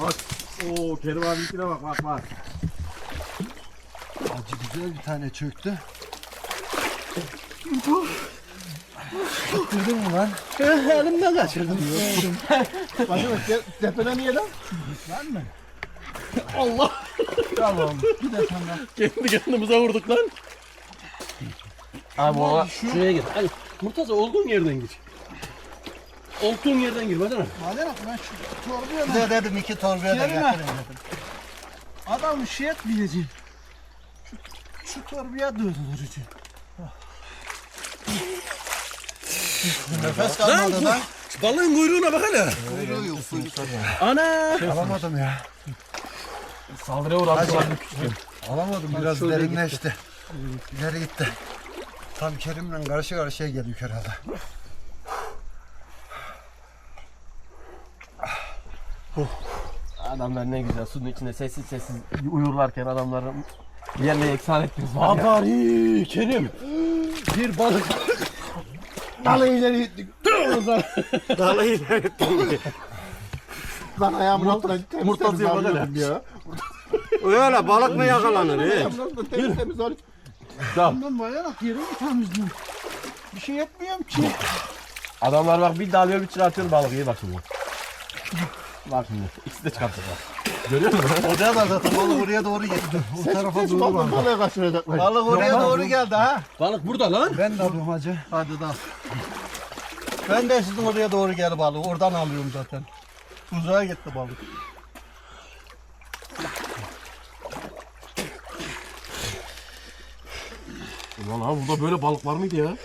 Bak. Oo Kerim abininkine bak bak bak. Acı güzel bir tane çöktü. Tutturdun mu lan? Elimden kaçırdım. Bakın de, tepeden niye lan? Tamam. Bir de sana. Kendi kendimize vurduk lan. Abi o şuraya gir. Hadi Murtaza olduğun yerden gir. Olduğun yerden gir bacana. Madem ben şu torbaya de dedim iki torbaya da getirin dedim. adamı şey etmeyeceğim. Şu, şu torbaya döndüreceğim. Nefes kalmadı lan. Balığın kuyruğuna bak hele. Ana. Alamadım ya. Saldırıya uğradı. Alamadım. Biraz derinleşti. İleri gitti. Tam Kerim'le karşı karşıya geldik herhalde. Adamlar ne güzel suyun içinde sessiz sessiz uyurlarken adamların yerle eksan ettiniz var ya. Abari Kerim. Bir balık. Dalı ileri gittik. Dalı ileri. Lan ayağımın altına temiz Murtazı'ya temiz bak hele. arıyordum ya. Öyle balık mı yakalanır? arıyordum. Tamam. Ondan bayanak yerimi temizliyorum. Bir şey etmiyorum ki. Adamlar bak bir dalıyor bir çıkartıyor balık iyi bak şimdi ikisi de çıkartacak. Ocağa da zaten balık oraya doğru gitti. O tarafa doğru balık vardı. balığa kaçıracaklar. Balık oraya doğru geldi ha. Balık burada lan. Ben de alıyorum hacı. Hadi dal. Ben de sizin oraya doğru gel balığı. Oradan alıyorum zaten. Uzağa gitti balık. Ulan abi burada böyle balık var mıydı ya?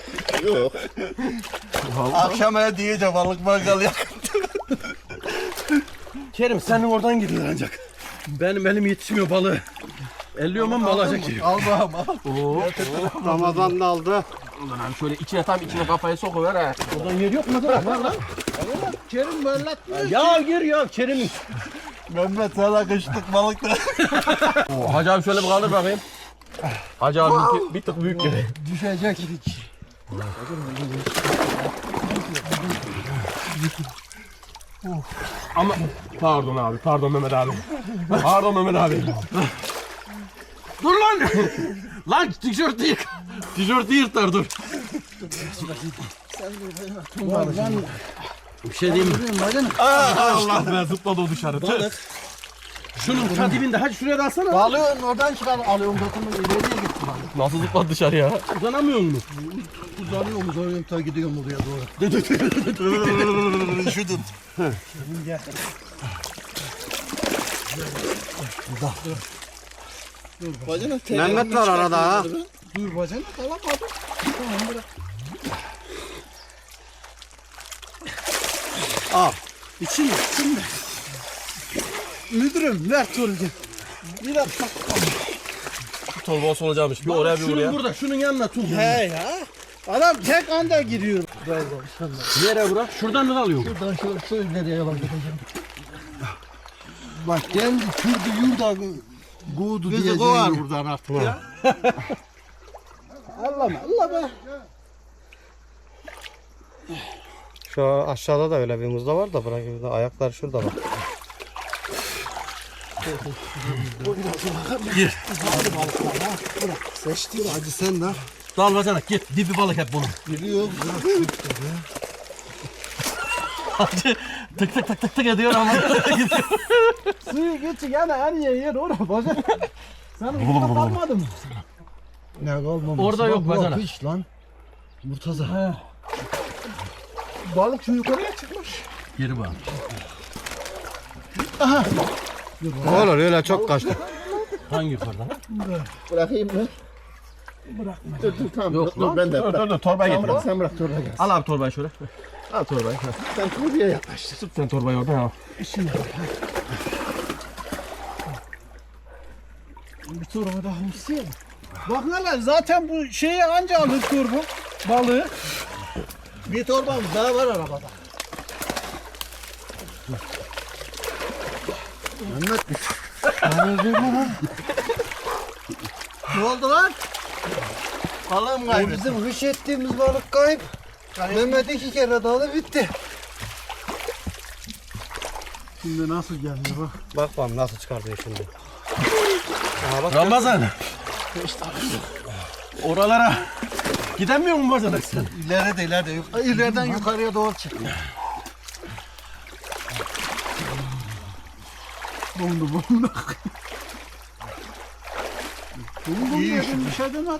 Akşam he diyece balık mangal yak. Kerim senin oradan gidiyor ancak. Benim elim yetişmiyor balığı. Elliyorum ama balığa çekiyor. Al bakalım al. Oo. Ramazan da aldı. Ulan abi şöyle içine tam içine kafayı sokuver ha. Oradan yer yok mu? Var lan. Kerim böyle etmiyor. Ya gir ya Kerim'in. Mehmet sana kışlık balık da. Hacı abi şöyle bir kaldır bakayım. Hacı abi bir, bir tık büyük gibi. Düşecek. Ama pardon abi pardon Mehmet abi. Pardon Mehmet abi. Dur lan. lan tişörtü yık. Tişörtü yırtar dur. Ben Bir şey diyeyim mi? Allah be zıpladı o dışarı. Balık. Şunun ta dibinde. Hadi şuraya da alsana. Balığın oradan çıkar alıyorum zaten ileriye gitti balık. Nasıl zıpladı dışarı ya? Uzanamıyor mu? Uzanıyorum uzanıyorum ta gidiyorum oraya doğru. Üşüdüm. bacana Mehmet var arada ha. Dur bacana alamadım. Tamam bırak. Al. İçin içinde. Müdürüm ver torcu. Bir dakika. Torba olsa olacakmış. Bir oraya bir Şunun buraya. burada. Şunun yanına tut. He ya. Adam tek anda giriyor. Nereye bırak? Şuradan da alıyorum. Buradan şöyle şöyle ileriye yalan gideceğim. Bak geldi kürdü yurda guğdu Bizi diyeceğim. kovar buradan artık ya. Allah Allah be. Şu aşağıda da öyle bir muzda var da bırak ayaklar şurada bak. Seçti. Hadi sen de. Dal bacanak git. Dibi balık hep bunun. Biliyorum. Hacı tık tık tık tık tık ediyor ama. Suyu geçin yani her yer yer orada bacana. Sen burada kalmadın mı? Ne kalmamış. Orada yok Bak, bacana. Hiç lan. Murtaza. Balık şu yukarıya çıkmış. Geri bak. Olur öyle çok kaçtı. Hangi yukarıda? Bırakayım mı? Bırakma. Dur dur tamam. Yok dur, ben de Dur dur dur torbayı Sen getir. bırak sen bırak torba gelsin. Al abi torbayı şöyle. Al torbayı. Ha. Sen torbaya yaklaştır. Tut sen torbayı oradan al. Bir torba daha isteyelim. Bak neler zaten bu şeyi anca alır torba. Balığı. Bir torbamız daha var arabada. Mehmet Ne oldu lan? Balığım O bizim hış ettiğimiz balık kayıp. Mehmet iki kere dalı bitti. Şimdi nasıl geliyor bak. Bak bakalım nasıl çıkartıyor şimdi. Aha bak. Ramazan. Oralara gidemiyor mu bacanak sen? İleride ileride. Yuk- İleriden yukarıya doğru çık. Buldu buldu. Buldu İyi dedim bir şey demedim.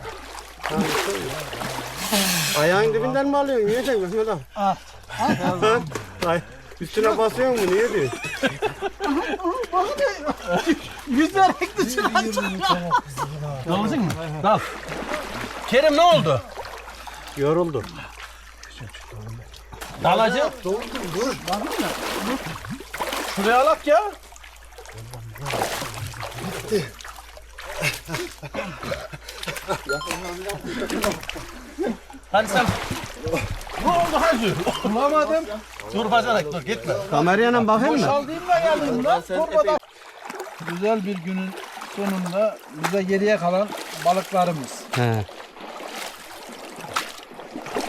Ayağın dibinden mi alıyorsun? Niye sen Mehmet abi? Al. Ay, üstüne basıyor mu? Niye diyor? Yüzerek dışarı Dalacak mı? Dal. Kerim ne oldu? Yoruldu. Dalacak. Şuraya alak ya. Hadi sen. Ne oldu hacı? Bulamadım. Dur bacanak dur gitme. Kamerayla bakayım mı? Boşaldayım da geldim lan. Torbada. Güzel bir günün sonunda bize geriye kalan balıklarımız. He.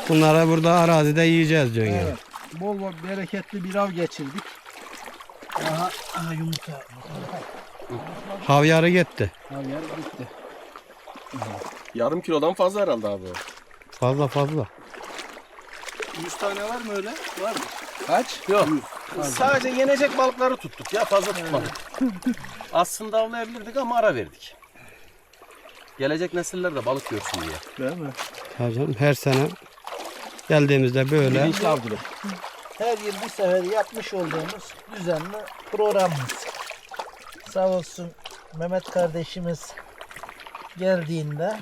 Bunları burada arazide yiyeceğiz diyorsun yani. Evet. Bol bol bereketli bir av geçirdik. Aha, aha yumurta. Havyarı gitti. Av yer bitti. Yarım kilodan fazla herhalde abi. Fazla fazla. 100 tane var mı öyle? Var mı? Kaç? Yok. Sadece yenecek balıkları tuttuk ya fazla tutmadık. Aslında avlayabilirdik ama ara verdik. Gelecek nesiller de balık görsün diye. Değil mi? Tabii canım, her sene geldiğimizde böyle Bilinçli avcılık. her yıl bir sefer yapmış olduğumuz düzenli programımız. Sağ olsun Mehmet kardeşimiz geldiğinde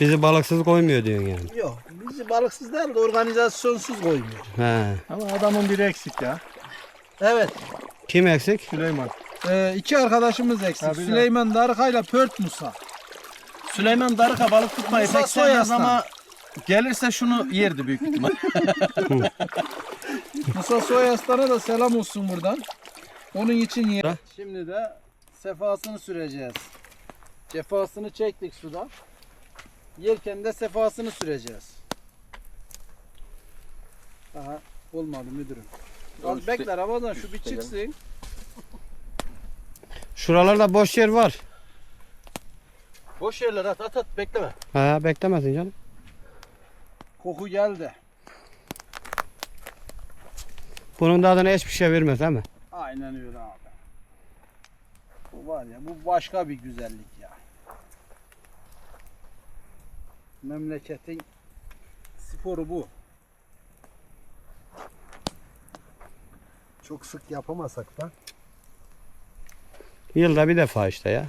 bizi balıksız koymuyor diyorsun yani. yok bizi balıksız değil de organizasyonsuz koymuyor. He. Ama adamın biri eksik ya. Evet Kim eksik? Süleyman. Ee, iki arkadaşımız eksik. Tabii Süleyman Darıka ile Pört Musa. Süleyman Darıka balık tutmayı Musa pek sevmez Soyaslan. ama gelirse şunu yerdi büyük ihtimal. Musa Soyaslan'a da selam olsun buradan. Onun için yer. Şimdi de sefasını süreceğiz. Cefasını çektik sudan. Yerken de sefasını süreceğiz. Aha olmadı müdürüm. Az bekle Ramazan şu bir çıksın. Şuralarda boş yer var. Boş yerler at at at bekleme. Ha beklemesin canım. Koku geldi. Bunun da adına hiçbir şey vermez değil mi? Aynen öyle abi. Bu var ya bu başka bir güzellik ya. Memleketin sporu bu. Çok sık yapamasak da. Yılda bir defa işte ya.